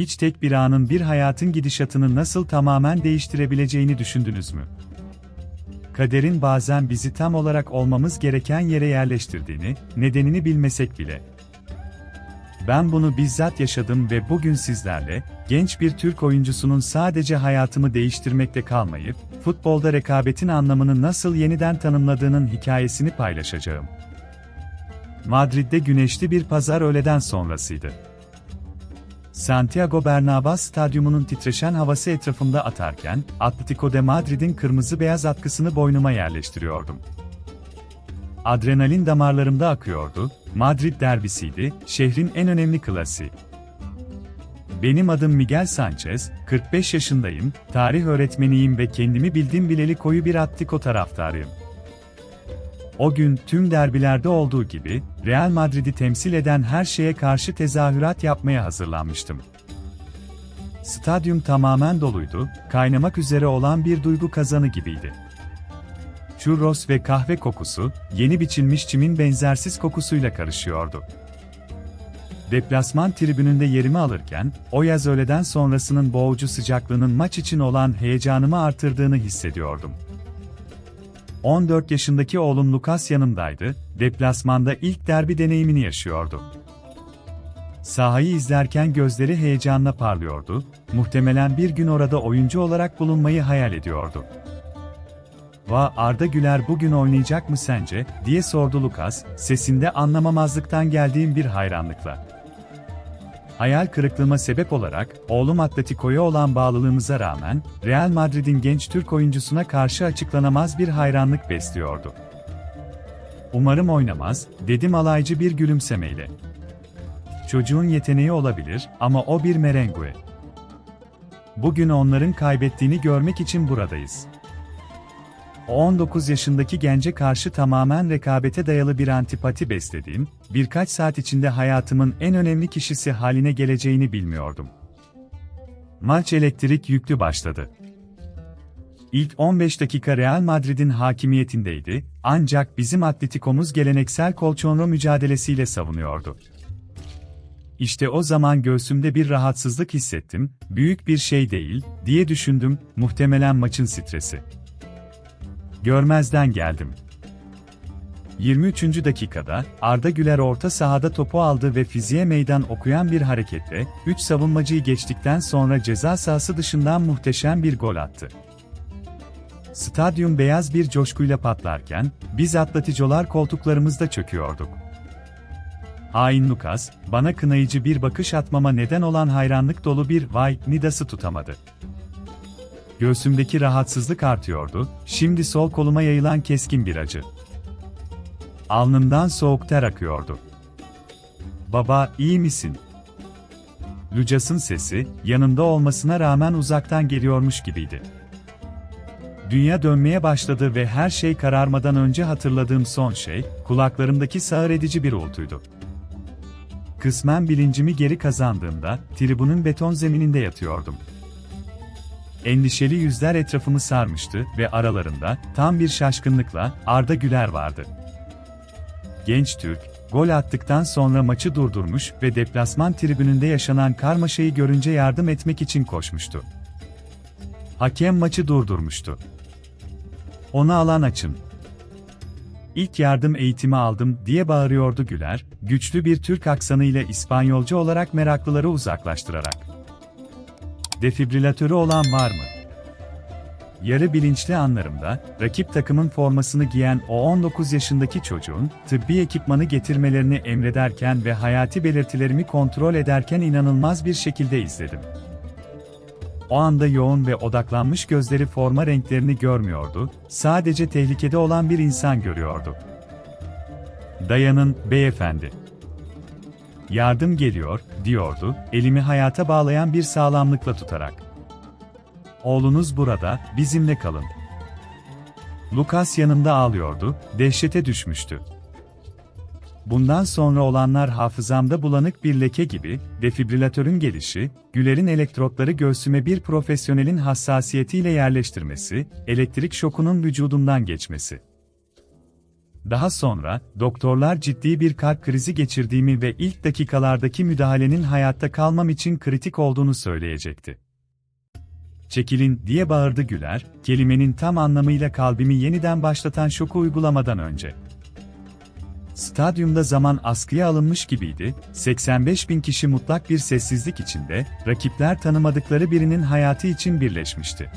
hiç tek bir anın bir hayatın gidişatını nasıl tamamen değiştirebileceğini düşündünüz mü? Kaderin bazen bizi tam olarak olmamız gereken yere yerleştirdiğini, nedenini bilmesek bile. Ben bunu bizzat yaşadım ve bugün sizlerle, genç bir Türk oyuncusunun sadece hayatımı değiştirmekle kalmayıp, futbolda rekabetin anlamını nasıl yeniden tanımladığının hikayesini paylaşacağım. Madrid'de güneşli bir pazar öğleden sonrasıydı. Santiago Bernabéu stadyumunun titreşen havası etrafımda atarken, Atletico de Madrid'in kırmızı beyaz atkısını boynuma yerleştiriyordum. Adrenalin damarlarımda akıyordu, Madrid derbisiydi, şehrin en önemli klasiği. Benim adım Miguel Sanchez, 45 yaşındayım, tarih öğretmeniyim ve kendimi bildim bileli koyu bir Atletico taraftarıyım. O gün tüm derbilerde olduğu gibi Real Madrid'i temsil eden her şeye karşı tezahürat yapmaya hazırlanmıştım. Stadyum tamamen doluydu, kaynamak üzere olan bir duygu kazanı gibiydi. Churros ve kahve kokusu, yeni biçilmiş çimin benzersiz kokusuyla karışıyordu. Deplasman tribününde yerimi alırken, o yaz öğleden sonrasının boğucu sıcaklığının maç için olan heyecanımı artırdığını hissediyordum. 14 yaşındaki oğlum Lucas yanımdaydı, deplasmanda ilk derbi deneyimini yaşıyordu. Sahayı izlerken gözleri heyecanla parlıyordu, muhtemelen bir gün orada oyuncu olarak bulunmayı hayal ediyordu. Va Arda Güler bugün oynayacak mı sence, diye sordu Lucas, sesinde anlamamazlıktan geldiğim bir hayranlıkla. Hayal kırıklığıma sebep olarak, oğlum Atletico'ya olan bağlılığımıza rağmen, Real Madrid'in genç Türk oyuncusuna karşı açıklanamaz bir hayranlık besliyordu. Umarım oynamaz, dedim alaycı bir gülümsemeyle. Çocuğun yeteneği olabilir ama o bir merengue. Bugün onların kaybettiğini görmek için buradayız. O 19 yaşındaki gence karşı tamamen rekabete dayalı bir antipati beslediğim, birkaç saat içinde hayatımın en önemli kişisi haline geleceğini bilmiyordum. Maç elektrik yüklü başladı. İlk 15 dakika Real Madrid'in hakimiyetindeydi, ancak bizim Atletico'muz geleneksel kolçonlu mücadelesiyle savunuyordu. İşte o zaman göğsümde bir rahatsızlık hissettim, büyük bir şey değil, diye düşündüm, muhtemelen maçın stresi. Görmezden geldim. 23. dakikada Arda Güler orta sahada topu aldı ve fiziğe meydan okuyan bir hareketle 3 savunmacıyı geçtikten sonra ceza sahası dışından muhteşem bir gol attı. Stadyum beyaz bir coşkuyla patlarken biz atlaticolar koltuklarımızda çöküyorduk. Hain Lucas, bana kınayıcı bir bakış atmama neden olan hayranlık dolu bir vay nidası tutamadı. Göğsümdeki rahatsızlık artıyordu, şimdi sol koluma yayılan keskin bir acı. Alnımdan soğuk ter akıyordu. Baba, iyi misin? Lucas'ın sesi, yanında olmasına rağmen uzaktan geliyormuş gibiydi. Dünya dönmeye başladı ve her şey kararmadan önce hatırladığım son şey, kulaklarımdaki sağır edici bir uğultuydu. Kısmen bilincimi geri kazandığımda, tribünün beton zemininde yatıyordum. Endişeli yüzler etrafımı sarmıştı ve aralarında, tam bir şaşkınlıkla, Arda Güler vardı. Genç Türk, gol attıktan sonra maçı durdurmuş ve deplasman tribününde yaşanan karmaşayı görünce yardım etmek için koşmuştu. Hakem maçı durdurmuştu. Onu alan açın. İlk yardım eğitimi aldım diye bağırıyordu Güler, güçlü bir Türk aksanıyla İspanyolca olarak meraklıları uzaklaştırarak. Defibrilatörü olan var mı? Yarı bilinçli anlarımda, rakip takımın formasını giyen o 19 yaşındaki çocuğun, tıbbi ekipmanı getirmelerini emrederken ve hayati belirtilerimi kontrol ederken inanılmaz bir şekilde izledim. O anda yoğun ve odaklanmış gözleri forma renklerini görmüyordu, sadece tehlikede olan bir insan görüyordu. Dayanın, beyefendi. Yardım geliyor, diyordu, elimi hayata bağlayan bir sağlamlıkla tutarak. Oğlunuz burada, bizimle kalın. Lucas yanımda ağlıyordu, dehşete düşmüştü. Bundan sonra olanlar hafızamda bulanık bir leke gibi, defibrilatörün gelişi, Güler'in elektrotları göğsüme bir profesyonelin hassasiyetiyle yerleştirmesi, elektrik şokunun vücudumdan geçmesi. Daha sonra, doktorlar ciddi bir kalp krizi geçirdiğimi ve ilk dakikalardaki müdahalenin hayatta kalmam için kritik olduğunu söyleyecekti. Çekilin diye bağırdı Güler, kelimenin tam anlamıyla kalbimi yeniden başlatan şoku uygulamadan önce. Stadyumda zaman askıya alınmış gibiydi, 85 bin kişi mutlak bir sessizlik içinde, rakipler tanımadıkları birinin hayatı için birleşmişti.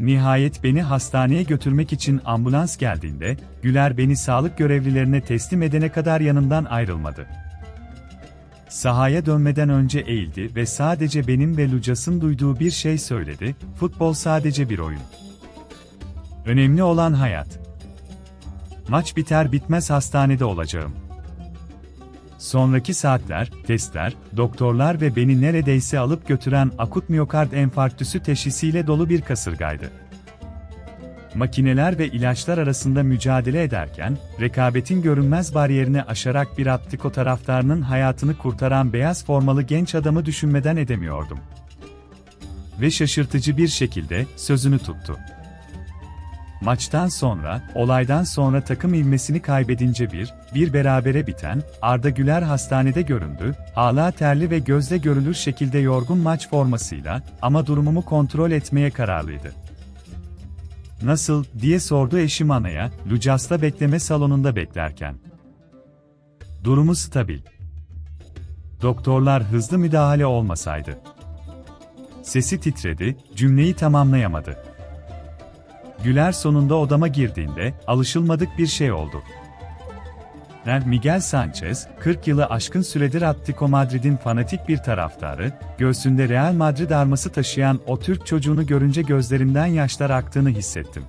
Nihayet beni hastaneye götürmek için ambulans geldiğinde, Güler beni sağlık görevlilerine teslim edene kadar yanımdan ayrılmadı. Sahaya dönmeden önce eğildi ve sadece benim ve Lucas'ın duyduğu bir şey söyledi, futbol sadece bir oyun. Önemli olan hayat. Maç biter bitmez hastanede olacağım. Sonraki saatler, testler, doktorlar ve beni neredeyse alıp götüren akut miyokard enfarktüsü teşhisiyle dolu bir kasırgaydı. Makineler ve ilaçlar arasında mücadele ederken, rekabetin görünmez bariyerini aşarak bir Atletico taraftarının hayatını kurtaran beyaz formalı genç adamı düşünmeden edemiyordum. Ve şaşırtıcı bir şekilde sözünü tuttu. Maçtan sonra, olaydan sonra takım ilmesini kaybedince bir, bir berabere biten, Arda Güler hastanede göründü, hala terli ve gözle görülür şekilde yorgun maç formasıyla, ama durumumu kontrol etmeye kararlıydı. Nasıl, diye sordu eşim Ana'ya, Lucas'la bekleme salonunda beklerken. Durumu stabil. Doktorlar hızlı müdahale olmasaydı. Sesi titredi, cümleyi tamamlayamadı. Güler sonunda odama girdiğinde, alışılmadık bir şey oldu. Miguel Sanchez, 40 yılı aşkın süredir Atletico Madrid'in fanatik bir taraftarı, göğsünde Real Madrid arması taşıyan o Türk çocuğunu görünce gözlerimden yaşlar aktığını hissettim.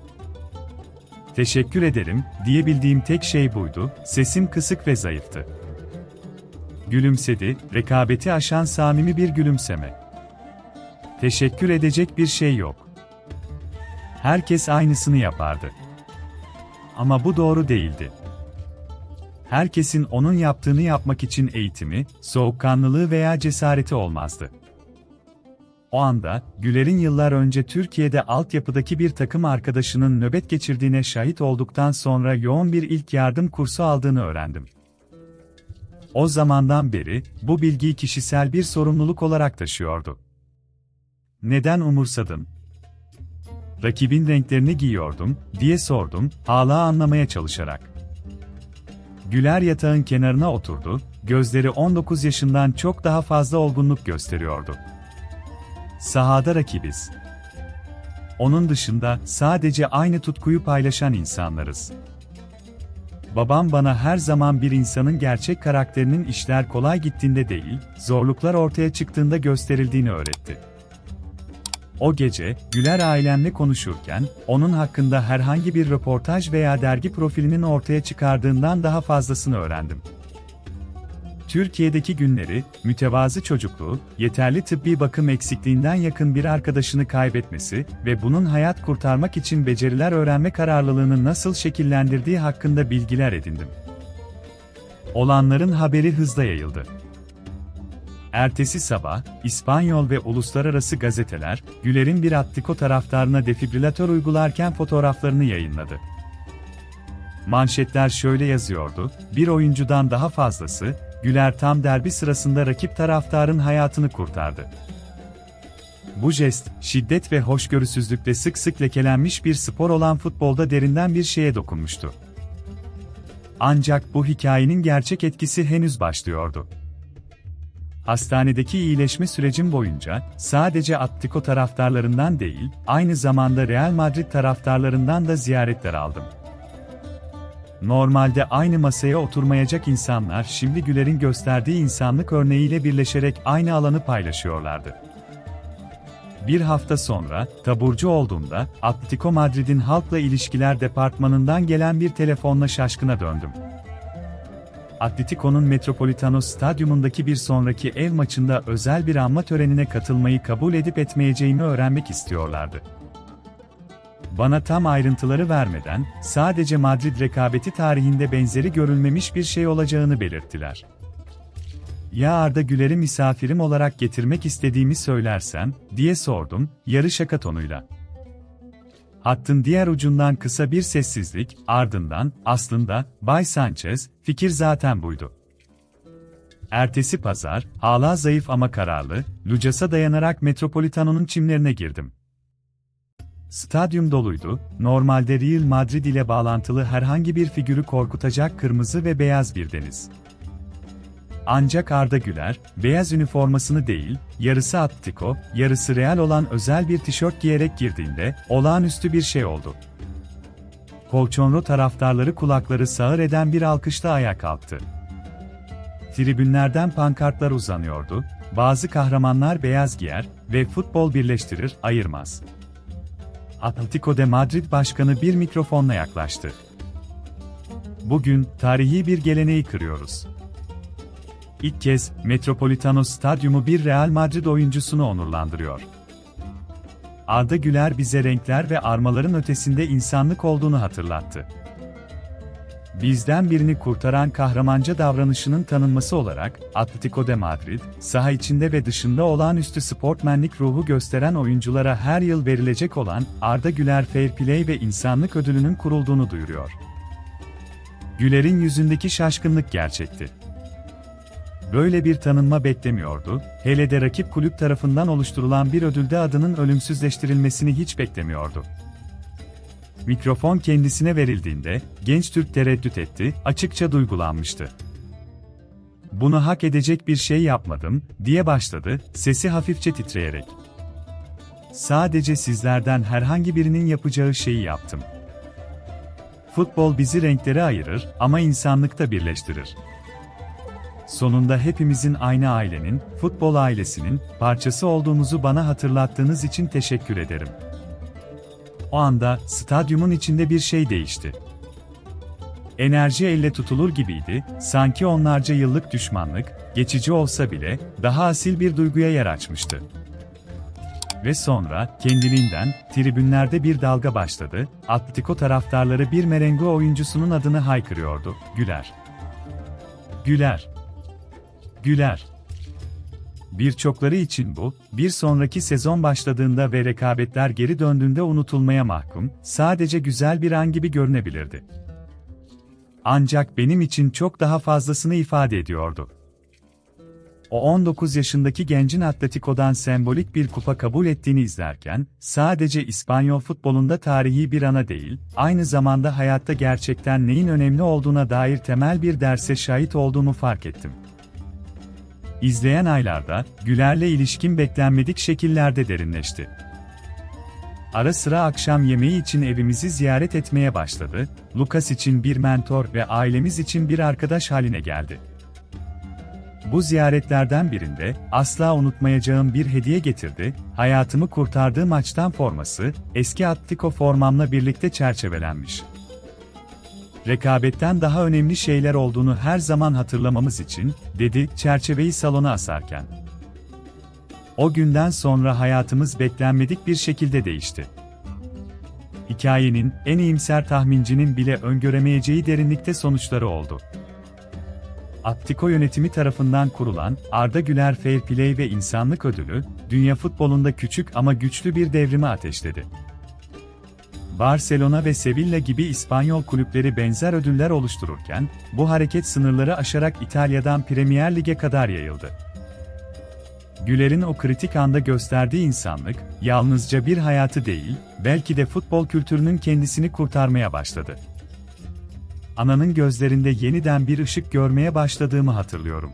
Teşekkür ederim, diyebildiğim tek şey buydu, sesim kısık ve zayıftı. Gülümsedi, rekabeti aşan samimi bir gülümseme. Teşekkür edecek bir şey yok. Herkes aynısını yapardı. Ama bu doğru değildi. Herkesin onun yaptığını yapmak için eğitimi, soğukkanlılığı veya cesareti olmazdı. O anda, Güler'in yıllar önce Türkiye'de altyapıdaki bir takım arkadaşının nöbet geçirdiğine şahit olduktan sonra yoğun bir ilk yardım kursu aldığını öğrendim. O zamandan beri, bu bilgiyi kişisel bir sorumluluk olarak taşıyordu. Neden umursadım? Rakibin renklerini giyiyordum, diye sordum, hala anlamaya çalışarak. Güler yatağın kenarına oturdu, gözleri 19 yaşından çok daha fazla olgunluk gösteriyordu. Sahada rakibiz. Onun dışında sadece aynı tutkuyu paylaşan insanlarız. Babam bana her zaman bir insanın gerçek karakterinin işler kolay gittiğinde değil, zorluklar ortaya çıktığında gösterildiğini öğretti. O gece, Güler ailemle konuşurken, onun hakkında herhangi bir röportaj veya dergi profilinin ortaya çıkardığından daha fazlasını öğrendim. Türkiye'deki günleri, mütevazı çocukluğu, yeterli tıbbi bakım eksikliğinden yakın bir arkadaşını kaybetmesi ve bunun hayat kurtarmak için beceriler öğrenme kararlılığını nasıl şekillendirdiği hakkında bilgiler edindim. Olanların haberi hızla yayıldı. Ertesi sabah, İspanyol ve uluslararası gazeteler, Güler'in bir Atletico taraftarına defibrilatör uygularken fotoğraflarını yayınladı. Manşetler şöyle yazıyordu, bir oyuncudan daha fazlası, Güler tam derbi sırasında rakip taraftarın hayatını kurtardı. Bu jest, şiddet ve hoşgörüsüzlükle sık sık lekelenmiş bir spor olan futbolda derinden bir şeye dokunmuştu. Ancak bu hikayenin gerçek etkisi henüz başlıyordu. Hastanedeki iyileşme sürecim boyunca sadece Atletico taraftarlarından değil, aynı zamanda Real Madrid taraftarlarından da ziyaretler aldım. Normalde aynı masaya oturmayacak insanlar şimdi Güler'in gösterdiği insanlık örneğiyle birleşerek aynı alanı paylaşıyorlardı. Bir hafta sonra, taburcu olduğumda, Atletico Madrid'in halkla ilişkiler departmanından gelen bir telefonla şaşkına döndüm. Atletico'nun Metropolitano Stadyumundaki bir sonraki ev maçında özel bir anma törenine katılmayı kabul edip etmeyeceğimi öğrenmek istiyorlardı. Bana tam ayrıntıları vermeden, sadece Madrid rekabeti tarihinde benzeri görülmemiş bir şey olacağını belirttiler. Ya Arda Güler'i misafirim olarak getirmek istediğimi söylersem, diye sordum, yarı şaka tonuyla. Hattın diğer ucundan kısa bir sessizlik, ardından, aslında, Bay Sanchez, fikir zaten buydu. Ertesi pazar, hala zayıf ama kararlı, Lucas'a dayanarak Metropolitano'nun çimlerine girdim. Stadyum doluydu, normalde Real Madrid ile bağlantılı herhangi bir figürü korkutacak kırmızı ve beyaz bir deniz. Ancak Arda Güler, beyaz üniformasını değil, yarısı Atletico, yarısı Real olan özel bir tişört giyerek girdiğinde, olağanüstü bir şey oldu. Kolçonro taraftarları kulakları sağır eden bir alkışla ayağa kalktı. Tribünlerden pankartlar uzanıyordu, bazı kahramanlar beyaz giyer ve futbol birleştirir, ayırmaz. Atletico de Madrid Başkanı bir mikrofonla yaklaştı. Bugün, tarihi bir geleneği kırıyoruz. İlk kez, Metropolitano Stadyumu bir Real Madrid oyuncusunu onurlandırıyor. Arda Güler bize renkler ve armaların ötesinde insanlık olduğunu hatırlattı. Bizden birini kurtaran kahramanca davranışının tanınması olarak, Atletico de Madrid, saha içinde ve dışında olağanüstü sportmenlik ruhu gösteren oyunculara her yıl verilecek olan Arda Güler Fair Play ve İnsanlık Ödülünün kurulduğunu duyuruyor. Güler'in yüzündeki şaşkınlık gerçekti. Böyle bir tanınma beklemiyordu, hele de rakip kulüp tarafından oluşturulan bir ödülde adının ölümsüzleştirilmesini hiç beklemiyordu. Mikrofon kendisine verildiğinde, genç Türk tereddüt etti, açıkça duygulanmıştı. Bunu hak edecek bir şey yapmadım, diye başladı, sesi hafifçe titreyerek. Sadece sizlerden herhangi birinin yapacağı şeyi yaptım. Futbol bizi renklere ayırır ama insanlıkta birleştirir. Sonunda hepimizin aynı ailenin, futbol ailesinin parçası olduğumuzu bana hatırlattığınız için teşekkür ederim. O anda stadyumun içinde bir şey değişti. Enerji elle tutulur gibiydi, sanki onlarca yıllık düşmanlık, geçici olsa bile, daha asil bir duyguya yer açmıştı. Ve sonra, kendiliğinden, tribünlerde bir dalga başladı, Atletico taraftarları bir merengue oyuncusunun adını haykırıyordu, Güler. Güler. Güler. Birçokları için bu, bir sonraki sezon başladığında ve rekabetler geri döndüğünde unutulmaya mahkum, sadece güzel bir an gibi görünebilirdi. Ancak benim için çok daha fazlasını ifade ediyordu. O 19 yaşındaki gencin Atletico'dan sembolik bir kupa kabul ettiğini izlerken, sadece İspanyol futbolunda tarihi bir ana değil, aynı zamanda hayatta gerçekten neyin önemli olduğuna dair temel bir derse şahit olduğumu fark ettim. İzleyen aylarda, Güler'le ilişkin beklenmedik şekillerde derinleşti. Ara sıra akşam yemeği için evimizi ziyaret etmeye başladı, Lucas için bir mentor ve ailemiz için bir arkadaş haline geldi. Bu ziyaretlerden birinde, asla unutmayacağım bir hediye getirdi, hayatımı kurtardığı maçtan forması, eski Atletico formamla birlikte çerçevelenmiş rekabetten daha önemli şeyler olduğunu her zaman hatırlamamız için, dedi, çerçeveyi salona asarken. O günden sonra hayatımız beklenmedik bir şekilde değişti. Hikayenin, en iyimser tahmincinin bile öngöremeyeceği derinlikte sonuçları oldu. Atletico yönetimi tarafından kurulan Arda Güler Fair Play ve İnsanlık Ödülü, dünya futbolunda küçük ama güçlü bir devrimi ateşledi. Barcelona ve Sevilla gibi İspanyol kulüpleri benzer ödüller oluştururken, bu hareket sınırları aşarak İtalya'dan Premier Lig'e kadar yayıldı. Güler'in o kritik anda gösterdiği insanlık, yalnızca bir hayatı değil, belki de futbol kültürünün kendisini kurtarmaya başladı. Ananın gözlerinde yeniden bir ışık görmeye başladığımı hatırlıyorum.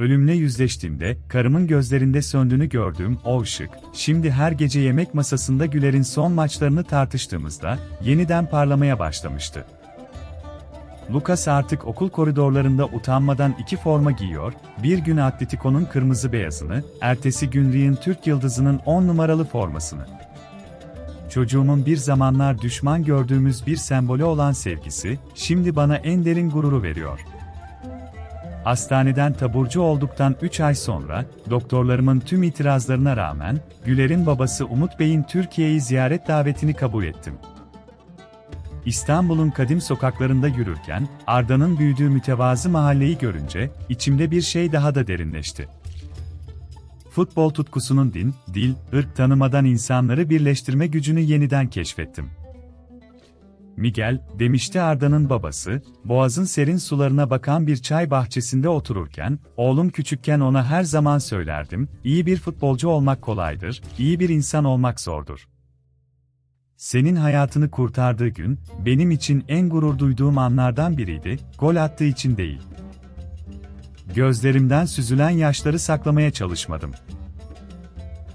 Ölümle yüzleştiğimde, karımın gözlerinde söndüğünü gördüğüm o ışık, şimdi her gece yemek masasında Güler'in son maçlarını tartıştığımızda, yeniden parlamaya başlamıştı. Lucas artık okul koridorlarında utanmadan iki forma giyiyor, bir gün Atletico'nun kırmızı beyazını, ertesi gün Riyan Türk Yıldızı'nın 10 numaralı formasını. Çocuğumun bir zamanlar düşman gördüğümüz bir sembolü olan sevgisi, şimdi bana en derin gururu veriyor. Hastaneden taburcu olduktan 3 ay sonra, doktorlarımın tüm itirazlarına rağmen, Güler'in babası Umut Bey'in Türkiye'yi ziyaret davetini kabul ettim. İstanbul'un kadim sokaklarında yürürken, Arda'nın büyüdüğü mütevazı mahalleyi görünce, içimde bir şey daha da derinleşti. Futbol tutkusunun din, dil, ırk tanımadan insanları birleştirme gücünü yeniden keşfettim. Miguel, demişti Arda'nın babası, boğazın serin sularına bakan bir çay bahçesinde otururken, oğlum küçükken ona her zaman söylerdim, iyi bir futbolcu olmak kolaydır, iyi bir insan olmak zordur. Senin hayatını kurtardığı gün, benim için en gurur duyduğum anlardan biriydi, gol attığı için değil. Gözlerimden süzülen yaşları saklamaya çalışmadım.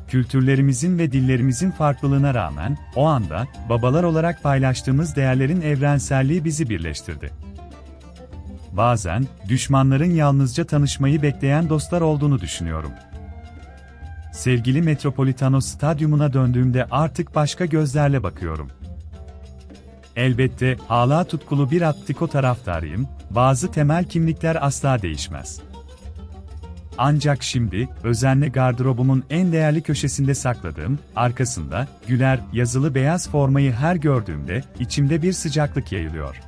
Kültürlerimizin ve dillerimizin farklılığına rağmen, o anda, babalar olarak paylaştığımız değerlerin evrenselliği bizi birleştirdi. Bazen, düşmanların yalnızca tanışmayı bekleyen dostlar olduğunu düşünüyorum. Sevgili Metropolitano Stadyumuna döndüğümde artık başka gözlerle bakıyorum. Elbette, hala tutkulu bir Atletico taraftarıyım, bazı temel kimlikler asla değişmez. Ancak şimdi, özenle gardırobumun en değerli köşesinde sakladığım, arkasında, güler, yazılı beyaz formayı her gördüğümde, içimde bir sıcaklık yayılıyor.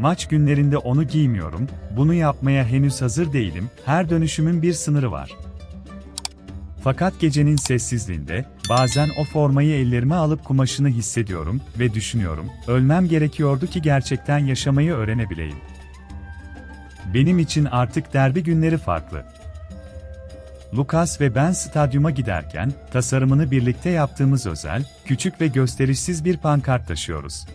Maç günlerinde onu giymiyorum, bunu yapmaya henüz hazır değilim, her dönüşümün bir sınırı var. Fakat gecenin sessizliğinde, bazen o formayı ellerime alıp kumaşını hissediyorum ve düşünüyorum, ölmem gerekiyordu ki gerçekten yaşamayı öğrenebileyim. Benim için artık derbi günleri farklı. Lucas ve ben stadyuma giderken, tasarımını birlikte yaptığımız özel, küçük ve gösterişsiz bir pankart taşıyoruz.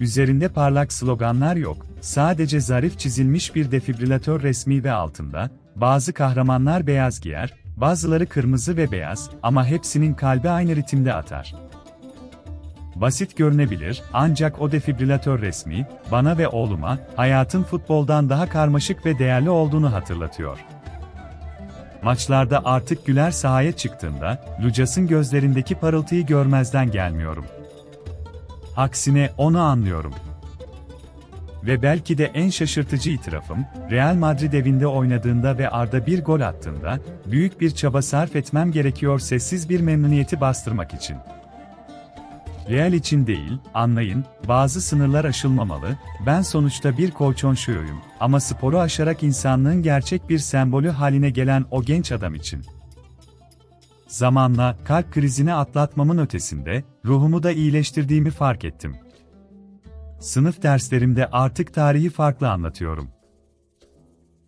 Üzerinde parlak sloganlar yok, sadece zarif çizilmiş bir defibrilatör resmi ve altında, bazı kahramanlar beyaz giyer, bazıları kırmızı ve beyaz ama hepsinin kalbi aynı ritimde atar. Basit görünebilir, ancak o defibrilatör resmi, bana ve oğluma, hayatın futboldan daha karmaşık ve değerli olduğunu hatırlatıyor. Maçlarda artık Güler sahaya çıktığında, Lucas'ın gözlerindeki parıltıyı görmezden gelmiyorum. Aksine onu anlıyorum. Ve belki de en şaşırtıcı itirafım, Real Madrid evinde oynadığında ve Arda bir gol attığında, büyük bir çaba sarf etmem gerekiyor sessiz bir memnuniyeti bastırmak için. Real için değil, anlayın, bazı sınırlar aşılmamalı, ben sonuçta bir kolçonşuyum ama sporu aşarak insanlığın gerçek bir sembolü haline gelen o genç adam için. Zamanla, kalp krizini atlatmamın ötesinde, ruhumu da iyileştirdiğimi fark ettim. Sınıf derslerimde artık tarihi farklı anlatıyorum.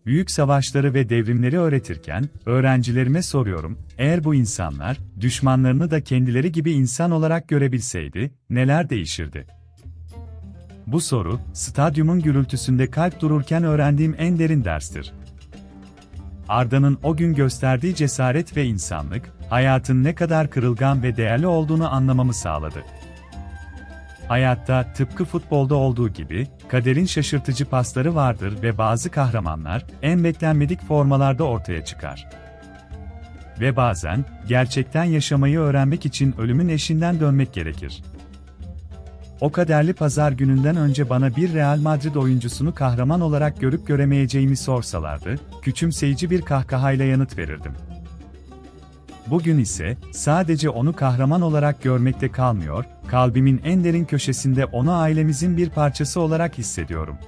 Büyük savaşları ve devrimleri öğretirken, öğrencilerime soruyorum, eğer bu insanlar, düşmanlarını da kendileri gibi insan olarak görebilseydi, neler değişirdi? Bu soru, stadyumun gürültüsünde kalp dururken öğrendiğim en derin derstir. Arda'nın o gün gösterdiği cesaret ve insanlık, hayatın ne kadar kırılgan ve değerli olduğunu anlamamı sağladı. Hayatta tıpkı futbolda olduğu gibi, kaderin şaşırtıcı pasları vardır ve bazı kahramanlar en beklenmedik formalarda ortaya çıkar. Ve bazen gerçekten yaşamayı öğrenmek için ölümün eşinden dönmek gerekir. O kaderli pazar gününden önce bana bir Real Madrid oyuncusunu kahraman olarak görüp göremeyeceğimi sorsalardı, küçümseyici bir kahkahayla yanıt verirdim. Bugün ise sadece onu kahraman olarak görmekte kalmıyor, kalbimin en derin köşesinde onu ailemizin bir parçası olarak hissediyorum.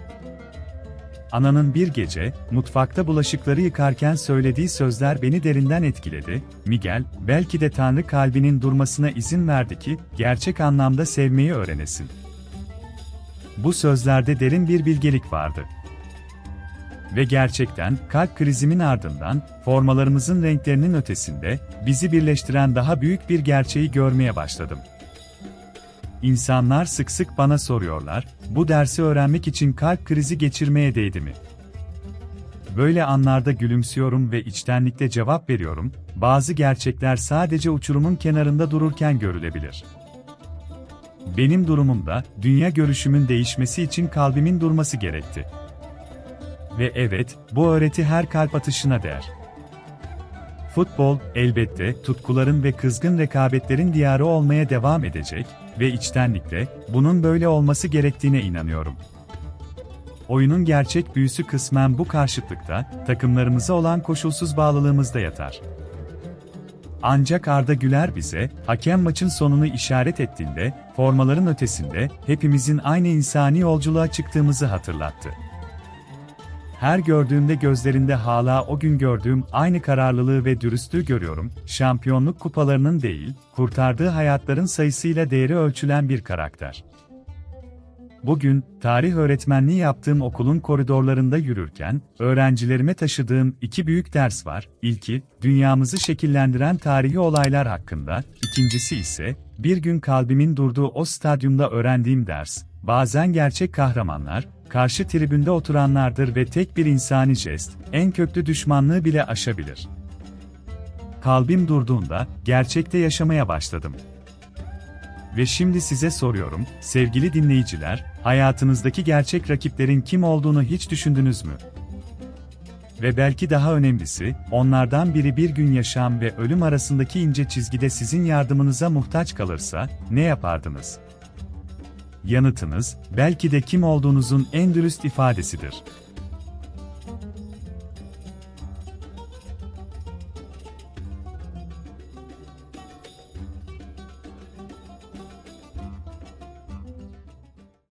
Ananın bir gece, mutfakta bulaşıkları yıkarken söylediği sözler beni derinden etkiledi. Miguel, belki de Tanrı kalbinin durmasına izin verdi ki, gerçek anlamda sevmeyi öğrenesin. Bu sözlerde derin bir bilgelik vardı. Ve gerçekten, kalp krizimin ardından, formalarımızın renklerinin ötesinde, bizi birleştiren daha büyük bir gerçeği görmeye başladım. İnsanlar sık sık bana soruyorlar, bu dersi öğrenmek için kalp krizi geçirmeye değdi mi? Böyle anlarda gülümsüyorum ve içtenlikle cevap veriyorum, bazı gerçekler sadece uçurumun kenarında dururken görülebilir. Benim durumumda, dünya görüşümün değişmesi için kalbimin durması gerekti. Ve evet, bu öğreti her kalp atışına değer. Futbol, elbette, tutkuların ve kızgın rekabetlerin diyarı olmaya devam edecek ve içtenlikle, bunun böyle olması gerektiğine inanıyorum. Oyunun gerçek büyüsü kısmen bu karşıtlıkta, takımlarımıza olan koşulsuz bağlılığımızda yatar. Ancak Arda Güler bize, hakem maçın sonunu işaret ettiğinde, formaların ötesinde, hepimizin aynı insani yolculuğa çıktığımızı hatırlattı. Her gördüğümde gözlerinde hala o gün gördüğüm aynı kararlılığı ve dürüstlüğü görüyorum. Şampiyonluk kupalarının değil, kurtardığı hayatların sayısıyla değeri ölçülen bir karakter. Bugün, tarih öğretmenliği yaptığım okulun koridorlarında yürürken, öğrencilerime taşıdığım iki büyük ders var. İlki, dünyamızı şekillendiren tarihi olaylar hakkında, ikincisi ise, bir gün kalbimin durduğu o stadyumda öğrendiğim ders. Bazen gerçek kahramanlar, karşı tribünde oturanlardır ve tek bir insani jest, en köklü düşmanlığı bile aşabilir. Kalbim durduğunda, gerçekte yaşamaya başladım. Ve şimdi size soruyorum, sevgili dinleyiciler, hayatınızdaki gerçek rakiplerin kim olduğunu hiç düşündünüz mü? Ve belki daha önemlisi, onlardan biri bir gün yaşam ve ölüm arasındaki ince çizgide sizin yardımınıza muhtaç kalırsa, ne yapardınız? Yanıtınız, belki de kim olduğunuzun en dürüst ifadesidir.